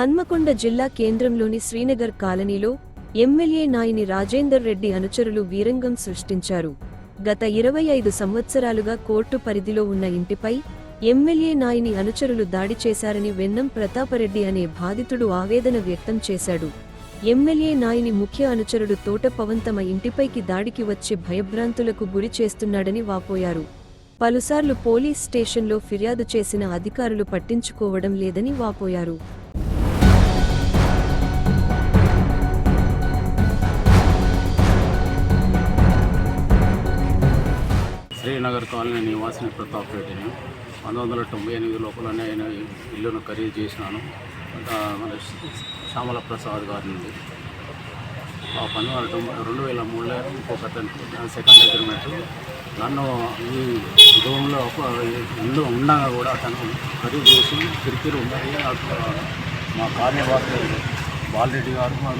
హన్మకొండ జిల్లా కేంద్రంలోని శ్రీనగర్ కాలనీలో ఎమ్మెల్యే నాయని రాజేందర్ రెడ్డి అనుచరులు వీరంగం సృష్టించారు. గత ఇరవై ఐదు సంవత్సరాలుగా కోర్టు పరిధిలో ఉన్న ఇంటిపై ఎమ్మెల్యే నాయిని అనుచరులు దాడి చేశారని వెన్నం ప్రతాపరెడ్డి అనే బాధితుడు ఆవేదన వ్యక్తం చేశాడు. ఎమ్మెల్యే నాయని ముఖ్య అనుచరుడు తోట పవన్ తమ ఇంటిపైకి దాడికి వచ్చే భయభ్రాంతులకు గురి చేస్తున్నాడని వాపోయారు. పలుసార్లు పోలీస్ స్టేషన్లో ఫిర్యాదు చేసిన అధికారులు పట్టించుకోవడం లేదని వాపోయారు. శ్రీనగర్ కాలనీ నివాసిని ప్రతాప్ రెడ్డిని. పంతొమ్మిది వందల తొంభై ఎనిమిది లోపల నేను ఇల్లును ఖరీదు చేసినాను. మన శ్యామల ప్రసాద్ గారి నుండి. ఆ పంతొమ్మిది వందల తొంభై రెండు వేల మూడులో ఇంకొక సెకండ్ అగ్రిమెంట్. నన్ను ఈ రూమ్లో ఒక ఇల్లు ఉండగా కూడా అతను ఖరీదు చేసి కిరికిరి ఉన్నాయి నాకు మా కాలనీ బాలరెడ్డి గారు మా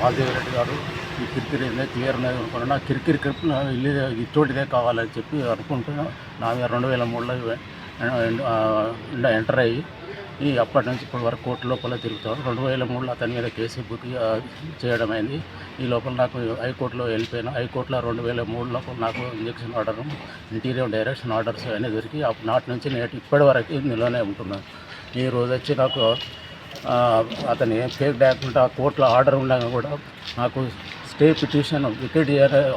బాలదేవి రెడ్డి గారు ఈ కిరికిరి క్లియర్ అనుకున్నా. కిరికిరి కిరికిరి ఇల్లు ఇటువంటిదే కావాలని చెప్పి అనుకుంటున్నాను నా రెండు వేల మూడులో ఎంటర్ అయ్యి ఈ అప్పటి నుంచి ఇప్పటి వరకు కోర్టు లోపల తిరుగుతాం. రెండు వేల మూడులో అతని మీద కేసు బుక్ చేయడం అయింది. ఈ లోపల నాకు హైకోర్టులో వెళ్ళిపోయాను హైకోర్టులో రెండు వేల మూడు లోపల నాకు injection order interior direction orders అన్నీ దొరికి అప్పుడు నాటి నుంచి నేటి ఇప్పటి వరకు ఇందులోనే ఉంటున్నాను. ఈ రోజు వచ్చి నాకు అతని ఫేక్ డాక్యుమెంట్ ఆ కోర్టులో ఆర్డర్ ఉండగా కూడా నాకు స్టే పిటిషన్ వికెట్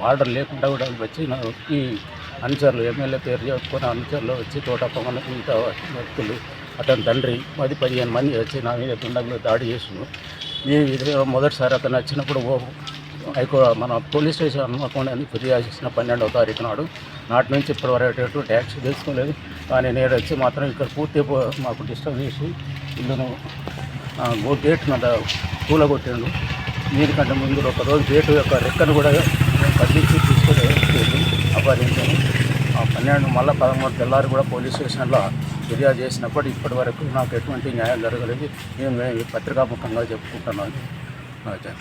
ఆర్డర్ లేకుండా కూడా వచ్చి నా ఈ అనుచరులు ఎమ్మెల్యే పేరు చేసుకున్న అనుచరులు వచ్చి తోట మిగతా వ్యక్తులు అతని తండ్రి పది పదిహేను మంది వచ్చి నా మీద దుండగులు దాడి చేసిండు ఈ విధంగా మొదటిసారి అతను వచ్చినప్పుడు ఓ హైకో మన పోలీస్ స్టేషన్ అనుకోకుండా ఫిర్యాదు చేసిన పన్నెండవ తారీఖు నాడు. నాటి నుంచి ఇప్పటి వరకు ట్యాక్స్ తీసుకోలేదు కానీ నేను వచ్చి మాత్రం ఇక్కడ పూర్తి పో- మాకు డిస్టర్బ్ చేసి ఇల్లును ఆ, గేట్ మీద కూలగొట్టిండు. దీనికంటే ముందు ఒక రోజు గేటు యొక్క రెక్కను కూడా కదిలించి తీసుకొని అపహరించాను ఆ పన్నెండు మళ్ళీ పదమూడు తెల్లారు కూడా పోలీస్ స్టేషన్లో ఫిర్యాదు చేసినప్పుడు ఇప్పటి వరకు నాకు ఎటువంటి న్యాయం జరగలేదు. నేను పత్రికాముఖంగా చెప్పుకుంటున్నాను. ఓకే.